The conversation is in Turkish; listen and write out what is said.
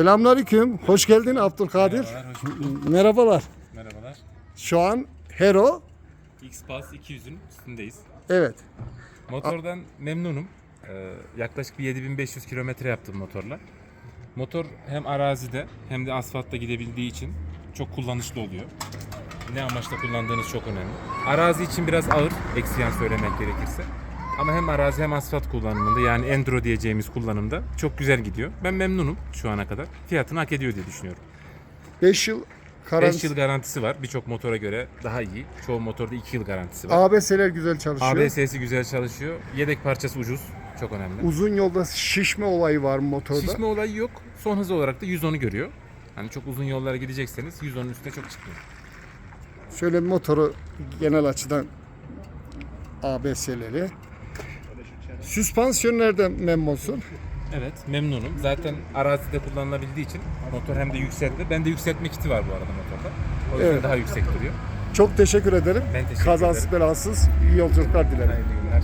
Selamünaleyküm. Hoş geldin Abdülkadir. Merhabalar, hoş bulduk. Merhabalar. Merhabalar. Şu an Hero. X-Pass 200'ün üstündeyiz. Evet. Motordan memnunum. Ee, yaklaşık bir 7500 kilometre yaptım motorla. Motor hem arazide hem de asfaltta gidebildiği için çok kullanışlı oluyor. Ne amaçla kullandığınız çok önemli. Arazi için biraz ağır, eksi yan söylemek gerekirse. Ama hem arazi hem asfalt kullanımında yani enduro diyeceğimiz kullanımda çok güzel gidiyor. Ben memnunum şu ana kadar. Fiyatını hak ediyor diye düşünüyorum. 5 yıl 5 karantina. yıl garantisi var. Birçok motora göre daha iyi. Çoğu motorda 2 yıl garantisi var. ABS'ler güzel çalışıyor. ABS'si güzel çalışıyor. Yedek parçası ucuz. Çok önemli. Uzun yolda şişme olayı var mı motorda? Şişme olayı yok. Son hız olarak da 110'u görüyor. Hani çok uzun yollara gidecekseniz 110'un üstüne çok çıkmıyor. Şöyle motoru genel açıdan ABS'leri. Süspansiyon nereden memnunsun? Evet memnunum. Zaten arazide kullanılabildiği için motor hem de yükseldi. Bende yükseltme kiti var bu arada motorda. O yüzden Evet. daha yüksek duruyor. Çok teşekkür ederim. Ben teşekkür Kazasız belasız iyi yolculuklar dilerim. Hayırlı günler.